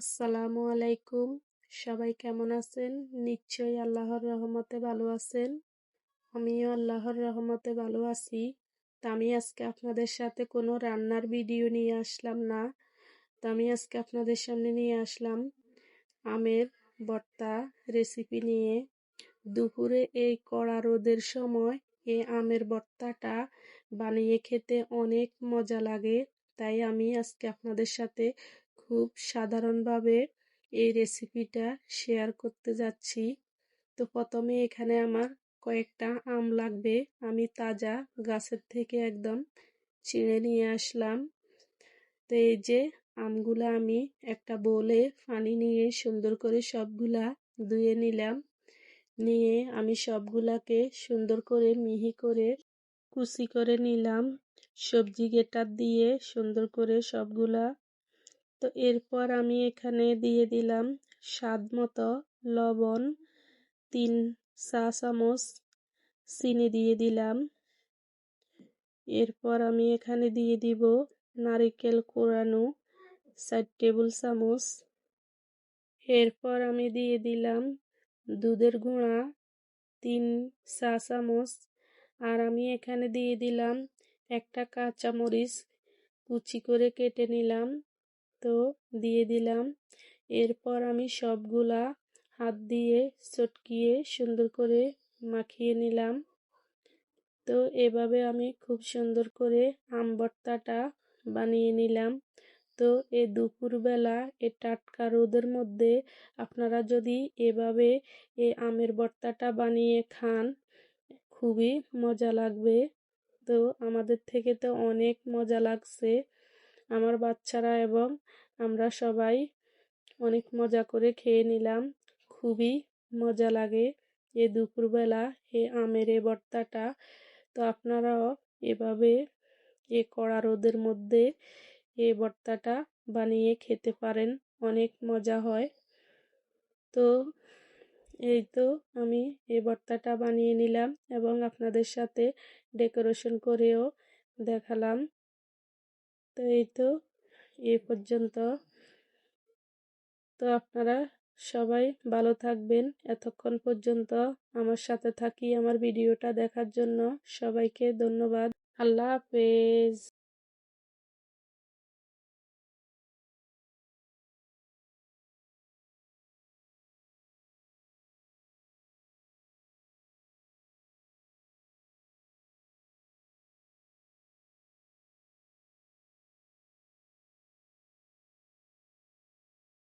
আসসালামু আলাইকুম। সবাই কেমন আছেন? নিশ্চয়ই আল্লাহর রহমতে ভালো আছেন। আমিও আল্লাহর রহমতে ভালো আছি। তা আমি আজকে আপনাদের সাথে কোনো রান্নার ভিডিও নিয়ে আসলাম না। তো আমি আজকে আপনাদের সামনে নিয়ে আসলাম আমের ভর্তা রেসিপি নিয়ে। দুপুরে এই কড়া রোদের সময় এই আমের ভর্তাটা বানিয়ে খেতে অনেক মজা লাগে। তাই আমি আজকে আপনাদের সাথে খুব সাধারণভাবে এই রেসিপিটা শেয়ার করতে যাচ্ছি। তো প্রথমে এখানে আমার কয়েকটা আম লাগবে। আমি তাজা গাছের থেকে একদম চিড়ে নিয়ে আসলাম। তো এই যে আমগুলা আমি একটা বোলে পানি নিয়ে সুন্দর করে সবগুলা ধুয়ে নিলাম। নিয়ে আমি সবগুলাকে সুন্দর করে মিহি করে কুচি করে নিলাম। সবজি গেটার দিয়ে সুন্দর করে সবগুলা তো এরপর আমি এখানে দিয়ে দিলাম স্বাদ মতো লবণ, তিন চা চামচ চিনি দিয়ে দিলাম। এরপর আমি এখানে দিয়ে দিব নারিকেল কোরানো চার টেবিল চামচ। এরপর আমি দিয়ে দিলাম দুধের গুঁড়া তিন চা চামচ। আর আমি এখানে দিয়ে দিলাম একটা কাঁচামরিচ কুচি করে কেটে নিলাম। তো দিয়ে দিলাম। এরপর আমি সবগুলা হাত দিয়ে চটকিয়ে সুন্দর করে মাখিয়ে নিলাম। তো এভাবে আমি খুব সুন্দর করে আম ভর্তাটা বানিয়ে নিলাম। তো এ দুপুরবেলা এ টাটকা রোদের মধ্যে আপনারা যদি এভাবে এ আমের ভর্তাটা বানিয়ে খান, খুবই মজা লাগবে। তো আমাদের থেকে তো অনেক মজা লাগছে। আমার বাচ্চারা এবং আমরা সবাই অনেক মজা করে খেয়ে নিলাম। খুবই মজা লাগে এ দুপুরবেলা, এ আমের এ ভর্তাটা। তো আপনারাও এভাবে এ কড়া রোদের মধ্যে এ ভর্তাটা বানিয়ে খেতে পারেন, অনেক মজা হয়। তো এই তো আমি এই ভর্তাটা বানিয়ে নিলাম এবং আপনাদের সাথে ডেকোরেশন করেও দেখালাম। তো এই তো এ পর্যন্ত। তো আপনারা সবাই ভালো থাকবেন এতক্ষণ পর্যন্ত আমার সাথে থাকি আমার ভিডিওটা দেখার জন্য। সবাইকে ধন্যবাদ। আল্লাহ হাফেজ।